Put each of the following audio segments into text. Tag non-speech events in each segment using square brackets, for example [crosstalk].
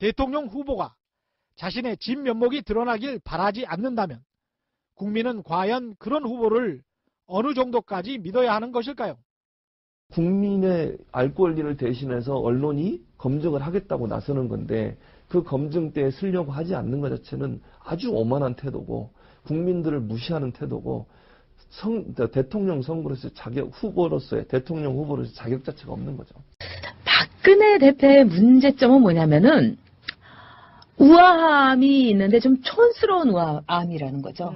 대통령 후보가 자신의 진면목이 드러나길 바라지 않는다면 국민은 과연 그런 후보를 어느 정도까지 믿어야 하는 것일까요? 국민의 알 권리를 대신해서 언론이 검증을 하겠다고 나서는 건데 그 검증 때에 쓰려고 하지 않는 것 자체는 아주 오만한 태도고 국민들을 무시하는 태도고 성- 대통령 선거로서 자격 후보로서의 대통령 후보로서 자격 자체가 없는 거죠. 박근혜 대표의 문제점은 뭐냐면은 우아함이 있는데 좀 촌스러운 우아함이라는 거죠.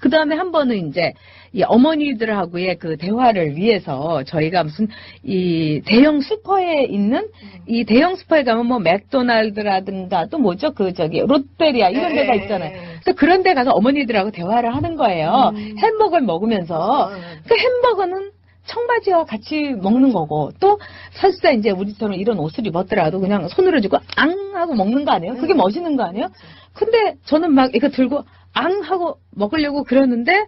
그 다음에 한 번은 이제 이 어머니들하고의 그 대화를 위해서 저희가 무슨 이 대형 슈퍼에 있는 이 대형 슈퍼에 가면 뭐 맥도날드라든가 또 뭐죠 그 저기 롯데리아 이런 네, 데가 있잖아요. 그래서 그런 데 가서 어머니들하고 대화를 하는 거예요. 음. 햄버거를 먹으면서 그 햄버거는 청바지와 같이 먹는 거고 또 설사 이제 우리처럼 이런 옷을 입었더라도 그냥 손으로 쥐고 앙 하고 먹는 거 아니에요? 그게 음. 멋있는 거 아니에요? 근데 저는 막 이거 들고 앙 하고 먹으려고 그러는데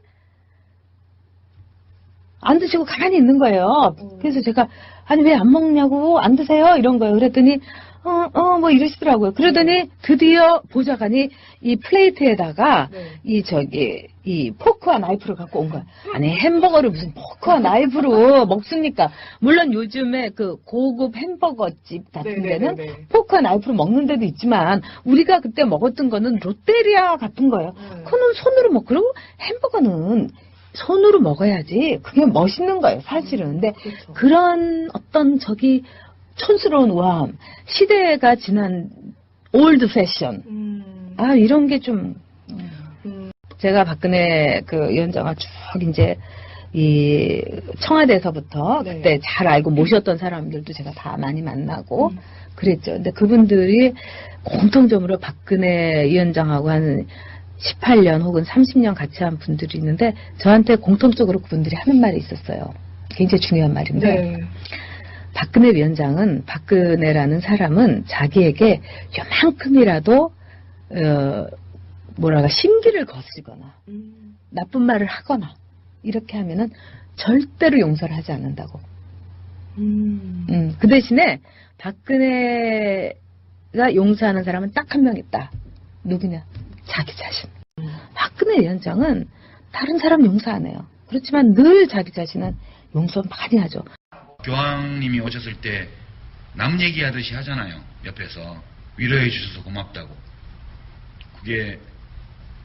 안 드시고 가만히 있는 거예요. 음. 그래서 제가 아니 왜 안 먹냐고 안 드세요 이런 거예요. 그랬더니 어 어 뭐 이러시더라고요. 그러더니 드디어 보좌관이 이 플레이트에다가 네. 이 저기 이 포크와 나이프를 갖고 온 거야. 아니 햄버거를 무슨 포크와 [laughs] 나이프로 먹습니까? 물론 요즘에 그 고급 햄버거 집 같은 데는 네네네. 포크와 나이프로 먹는 데도 있지만 우리가 그때 먹었던 거는 롯데리아 같은 거예요. 네. 그거는 손으로 먹 그리고 햄버거는 손으로 먹어야지 그게 멋있는 거예요, 사실은. 근데 그렇죠. 그런 어떤 저기 촌스러운 우아함, 시대가 지난 올드 패션, 음. 아 이런 게 좀 음. 제가 박근혜 그 위원장을 쭉 이제 이 청와대에서부터 네. 그때 잘 알고 모셨던 사람들도 제가 다 많이 만나고 음. 그랬죠. 근데 그분들이 공통점으로 박근혜 위원장하고 한 18년 혹은 30년 같이 한 분들이 있는데 저한테 공통적으로 그분들이 하는 말이 있었어요. 굉장히 중요한 말인데 네. 박근혜 위원장은 박근혜라는 사람은 자기에게 요만큼이라도 어, 뭐랄까 심기를 거스거나 음. 나쁜 말을 하거나 이렇게 하면은 절대로 용서를 하지 않는다고. 음. 음, 그 대신에 박근혜가 용서하는 사람은 딱 한 명 있다. 누구냐? 자기 자신. 박근혜 위원장은 다른 사람 용서 안 해요. 그렇지만 늘 자기 자신은 용서 많이 하죠. 교황님이 오셨을 때 남 얘기하듯이 하잖아요. 옆에서 위로해 주셔서 고맙다고. 그게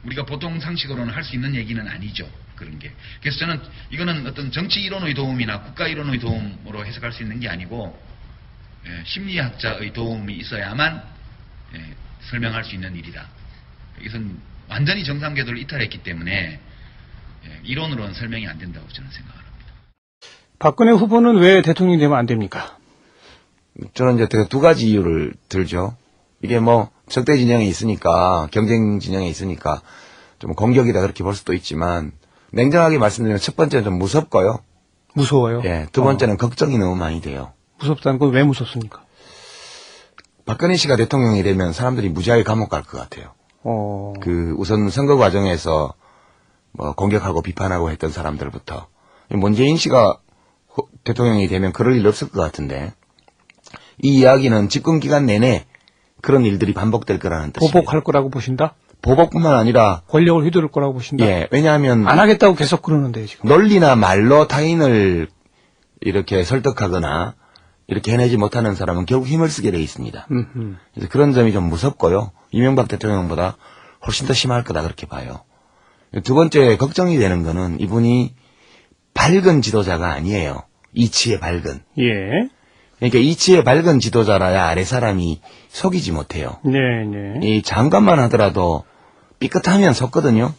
우리가 보통 상식으로는 할 수 있는 얘기는 아니죠. 그런 게. 그래서 저는 이거는 어떤 정치 이론의 도움이나 국가 이론의 도움으로 해석할 수 있는 게 아니고 예, 심리학자의 도움이 있어야만 예, 설명할 수 있는 일이다. 이것은 완전히 정상궤도를 이탈했기 때문에 예, 이론으로는 설명이 안 된다고 저는 생각합니다. 박근혜 후보는 왜 대통령이 되면 안 됩니까? 저는 이제 두 가지 이유를 들죠. 이게 뭐 적대 진영에 있으니까 경쟁 진영에 있으니까 좀 공격이다 그렇게 볼 수도 있지만 냉정하게 말씀드리면 첫 번째는 좀 무섭고요. 무서워요. 예, 두 번째는 걱정이 너무 많이 돼요. 무섭다는 건 왜 무섭습니까? 박근혜 씨가 대통령이 되면 사람들이 무지하게 감옥 갈 것 같아요. 어, 그 우선 선거 과정에서 뭐 공격하고 비판하고 했던 사람들부터 문재인 씨가 호- 대통령이 되면 그럴 일 없을 것 같은데 이 이야기는 집권 기간 내내 그런 일들이 반복될 거라는 뜻이에요. 보복할 거라고 보신다? 보복뿐만 아니라 권력을 휘두를 거라고 보신다? 예 왜냐하면 안 하겠다고 계속 그러는데 지금. 논리나 말로 타인을 이렇게 설득하거나 이렇게 해내지 못하는 사람은 결국 힘을 쓰게 돼 있습니다. 음흠. 그래서 그런 점이 좀 무섭고요. 이명박 대통령보다 훨씬 더 심할 거다 그렇게 봐요. 두 번째 걱정이 되는 거는 이분이 밝은 지도자가 아니에요. 이치에 밝은. 예. 그러니까 이치에 밝은 지도자라야 아래 사람이 속이지 못해요. 네, 네. 이 장관만 하더라도 삐끗하면 속거든요.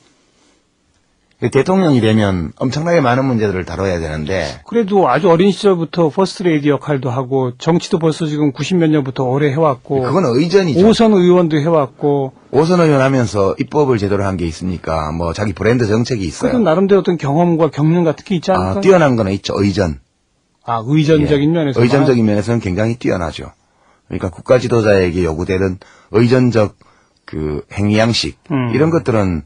그 대통령이 되면 엄청나게 많은 문제들을 다뤄야 되는데 그래도 아주 어린 시절부터 퍼스트 레이디 역할도 하고 정치도 벌써 지금 90몇 년부터 오래 해왔고 그건 의전이죠. 오선 의원도 해왔고 오선 의원 하면서 입법을 제대로 한 게 있습니까? 뭐 자기 브랜드 정책이 있어요. 그런 나름대로 어떤 경험과 경륜 같은 게 있지 아, 않을까요? 뛰어난 거는 있죠. 의전. 아, 의전적인 예. 면에서 의전적인 면에서는 굉장히 뛰어나죠. 그러니까 국가 지도자에게 요구되는 의전적 그 행위 양식 음. 이런 것들은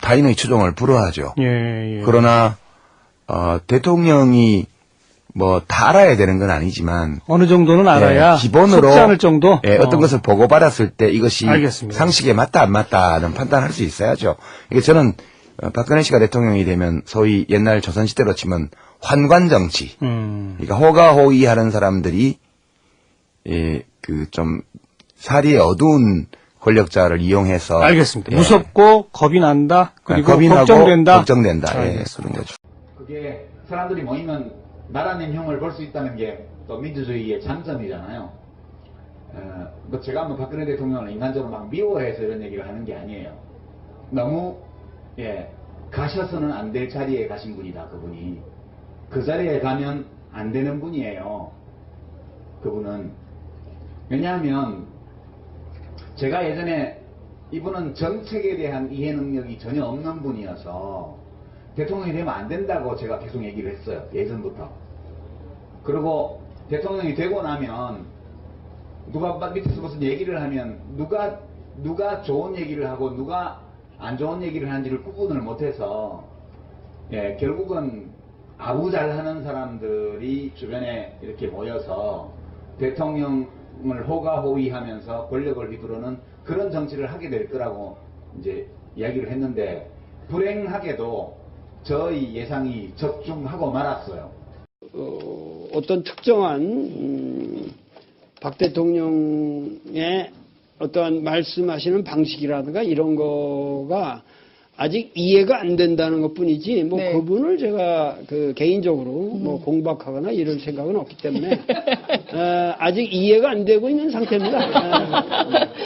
타인의 추종을 불허하죠. 예, 예. 그러나 어, 대통령이 뭐 다 알아야 되는 건 아니지만 어느 정도는 알아야 예, 기본으로 속지 않을 정도. 예, 어떤 어. 것을 보고 받았을 때 이것이 알겠습니다. 상식에 맞다 안 맞다는 판단할 수 있어야죠. 이게 저는 어, 박근혜 씨가 대통령이 되면 소위 옛날 조선 시대로 치면 환관 정치, 음. 그러니까 호가호위하는 사람들이 예, 그 좀 사리에 어두운 권력자를 이용해서 알겠습니다. 예, 무섭고 겁이 난다. 그리고 겁이 나고 걱정된다. 걱정된다. 예, 알겠습니다. 그런 거죠. 그게 사람들이 모이면 나라는 형을 볼 수 있다는 게 또 민주주의의 장점이잖아요. 어, 뭐 제가 뭐 박근혜 대통령을 인간적으로 막 미워해서 이런 얘기를 하는 게 아니에요. 너무 예 가셔서는 안 될 자리에 가신 분이다 그분이 그 자리에 가면 안 되는 분이에요. 그분은 왜냐하면 제가 예전에 이분은 정책에 대한 이해 능력이 전혀 없는 분이어서 대통령이 되면 안 된다고 제가 계속 얘기를 했어요. 예전부터. 그리고 대통령이 되고 나면 누가 막 밑에서 무슨 얘기를 하면 누가 누가 좋은 얘기를 하고 누가 안 좋은 얘기를 하는지를 구분을 못해서 예, 결국은 아부 잘하는 사람들이 주변에 이렇게 모여서 대통령 을 호가호위하면서 권력을 휘두르는 그런 정치를 하게 될 거라고 이제 이야기를 했는데 불행하게도 저희 예상이 적중하고 말았어요. 어, 어떤 특정한 음, 박 대통령의 어떠한 말씀하시는 방식이라든가 이런 거가 아직 이해가 안 된다는 것 뿐이지, 뭐 네. 그분을 제가 그 개인적으로 뭐 공박하거나 이럴 생각은 없기 때문에, [laughs] 어, 아직 이해가 안 되고 있는 상태입니다.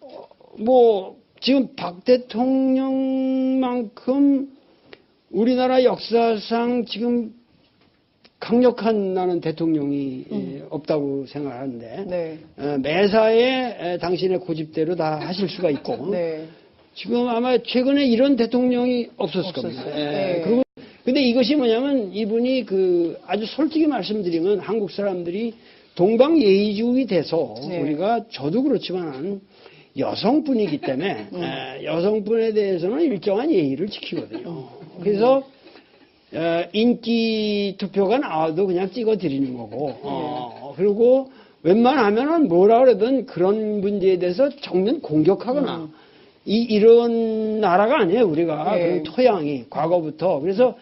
어, 뭐, 지금 박 대통령만큼 우리나라 역사상 지금 강력한 나는 대통령이 에, 없다고 생각하는데 네. 어, 매사에 에, 당신의 고집대로 다 하실 수가 있고 네. 지금 아마 최근에 이런 대통령이 없었을 겁니다. 없었어요. 예, 네. 그리고 근데 이것이 뭐냐면 이분이 그 아주 솔직히 말씀드리면 한국 사람들이 동방 예의주의 돼서 네. 우리가 저도 그렇지만 여성분이기 때문에 음. [laughs] 에, 여성분에 대해서는 일정한 예의를 지키거든요. 그래서 어, 인기 투표가 나와도 그냥 찍어 드리는 거고 어, 그리고 웬만하면은 뭐라 그러든 그런 문제에 대해서 정면 공격하거나 이 이런 나라가 아니에요 우리가 네. 그런 토양이 과거부터 그래서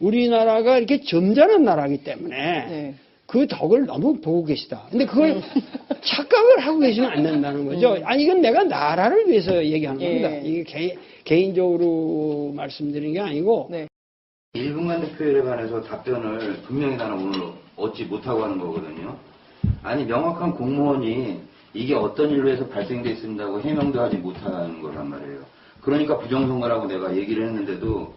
우리나라가 이렇게 점잖은 나라기 때문에 네. 그 덕을 너무 보고 계시다. 근데 그걸 [laughs] 착각을 하고 계시면 안 된다는 거죠. 아니, 이건 내가 나라를 위해서 얘기하는 예. 겁니다. 이게 개, 개인적으로 말씀드리는 게 아니고, 네. 1분간 투표율에 관해서 답변을 분명히 나는 오늘 얻지 못하고 하는 거거든요. 아니 명확한 공무원이 이게 어떤 일로 해서 발생돼 있습니다고 해명도 하지 못하는 거란 말이에요. 그러니까 부정선거라고 내가 얘기를 했는데도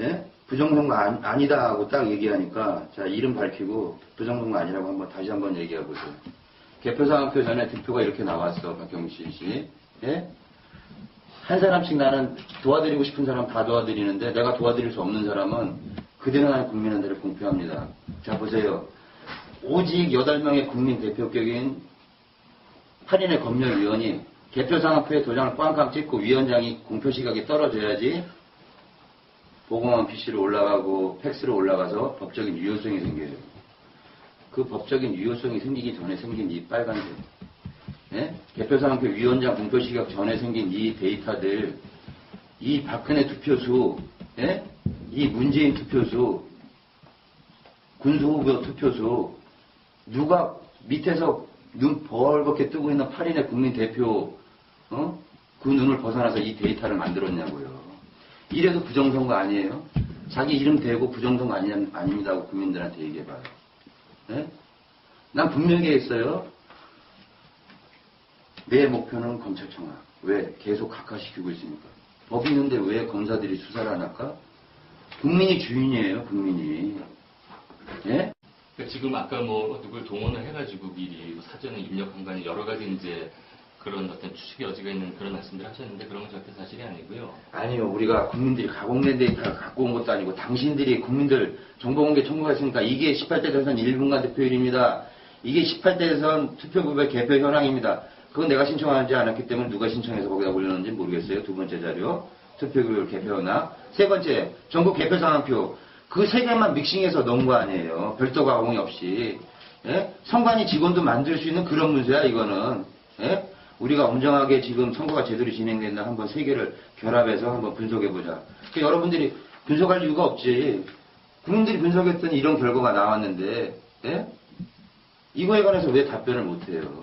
예? 부정선거 아니, 다 하고 딱 얘기하니까 자 이름 밝히고 부정선거 아니라고 한번 다시 한번 얘기해 보세요. 개표상학표 전에 득표가 이렇게 나왔어 박경신 씨. 예? 한 사람씩 나는 도와드리고 싶은 사람 다 도와드리는데 내가 도와드릴 수 없는 사람은 그대로 나는 국민한테를 공표합니다. 자 보세요. 오직 8명의 국민 대표격인 8인의 검열위원이 개표상학표에 도장을 꽝꽝 찍고 위원장이 공표 시각이 떨어져야지 보고만 PC로 올라가고 팩스로 올라가서 법적인 유효성이 생겨요. 그 법적인 유효성이 생기기 전에 생긴 이 빨간색 예? 개표상표 위원장 공표 시각 전에 생긴 이 데이터들, 이 박근혜 투표수, 예? 이 문재인 투표수, 군수후보 투표수, 누가 밑에서 눈 벌겋게 뜨고 있는 8인의 국민 대표, 어? 그 눈을 벗어나서 이 데이터를 만들었냐고요. 이래도 부정선거 아니에요? 자기 이름 대고 부정선거 아니, 아닙니다 하고 국민들한테 얘기해봐요. 예? 난 분명히 했어요. 내 목표는 검찰청화. 왜? 계속 각하시키고 있으니까. 법이 있는데 왜 검사들이 수사를 안 할까? 국민이 주인이에요, 국민이. 예? 그러니까 지금 아까 뭐 누굴 동원을 해가지고 미리 뭐 사전에 입력한 거 아니 여러 가지 이제 그런 어떤 추측의 여지가 있는 그런 말씀들 하셨는데 그런 건 절대 사실이 아니고요. 아니요, 우리가 국민들이 가공된 데이터를 갖고 온 것도 아니고 당신들이 국민들 정보공개 청구했으니까 이게 18대 대선 1분간 대표율입니다. 이게 18대 대선 투표구별 개표 현황입니다. 그건 내가 신청하지 않았기 때문에 누가 신청해서 거기다 올렸는지 모르겠어요. 두 번째 자료. 투표율 개표나. 세 번째, 전국 개표 상황표. 그 세 개만 믹싱해서 넣은 거 아니에요. 별도 가공이 없이. 예? 선관위 직원도 만들 수 있는 그런 문제야, 이거는. 예? 우리가 엄정하게 지금 선거가 제대로 진행됐나 한번 세 개를 결합해서 한번 분석해보자. 그 여러분들이 분석할 이유가 없지. 국민들이 분석했더니 이런 결과가 나왔는데, 예? 이거에 관해서 왜 답변을 못해요?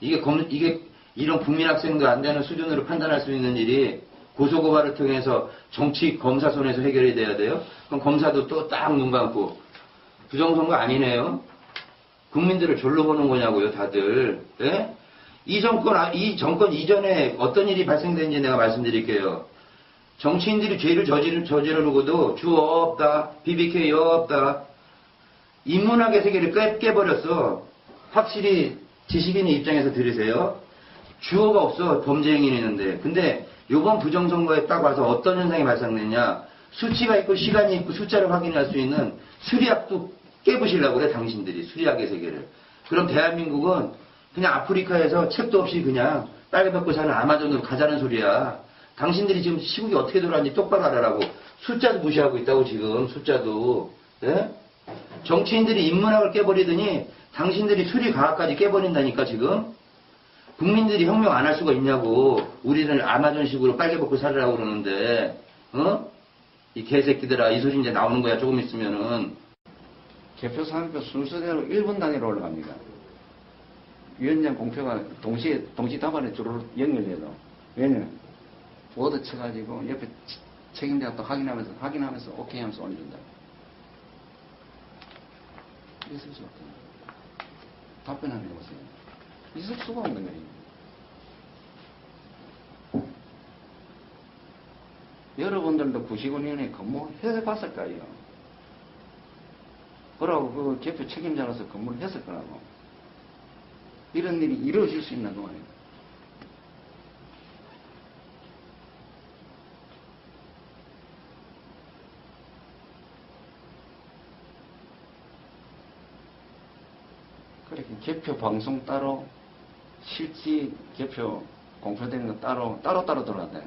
이게 검, 이게 이런 국민 학생도 안 되는 수준으로 판단할 수 있는 일이 고소고발을 통해서 정치 검사 손에서 해결이 돼야 돼요? 그럼 검사도 또 딱 눈 감고 부정선거 아니네요? 국민들을 졸로 보는 거냐고요, 다들. 예? 이 정권, 아- 이 정권 이전에 어떤 일이 발생된지 내가 말씀드릴게요. 정치인들이 죄를 저지르, 저지르고도 주어 없다, BBK 없다, 인문학의 세계를 깨, 깨버렸어. 확실히 지식인의 입장에서 들으세요. 주어가 없어, 범죄 행위는 있는데. 근데 요번 부정선거에 딱 와서 어떤 현상이 발생됐냐. 수치가 있고 시간이 있고 숫자를 확인할 수 있는 수리학도 깨부시려고 그래, 당신들이. 수리학의 세계를. 그럼 대한민국은 그냥 아프리카에서 책도 없이 그냥 빨개 벗고 사는 아마존으로 가자는 소리야. 당신들이 지금 시국이 어떻게 돌아가는지 똑바로 알아라고. 숫자도 무시하고 있다고, 지금. 숫자도. 예? 정치인들이 인문학을 깨버리더니 당신들이 수리과학까지 깨버린다니까, 지금. 국민들이 혁명 안 할 수가 있냐고. 우리는 아마존식으로 빨개 벗고 살으라고 그러는데, 어? 이 개새끼들아, 이 소리 이제 나오는 거야, 조금 있으면은. 개표 상표 순서대로 1분 단위로 올라갑니다. 위원장 공표가 동시에, 동시 답안에 주로 연결돼도. 왜냐면, 워드 쳐가지고 옆에 치- 책임자가 또 확인하면서, 확인하면서 오케이 하면서 올린다. 있을 수 없다. 답변하는 게 보세요. 있을 수가 없는 거예요. 여러분들도 99년에 근무해 봤을 거예요. 그러고 그 개표 책임자로서 근무를 했을 거라고. 이런 일이 이루어질 수그 말이에요. 그렇게 개표 방송 따로 실지 개표 공표되는 거 따로 따로 따로 들어간다.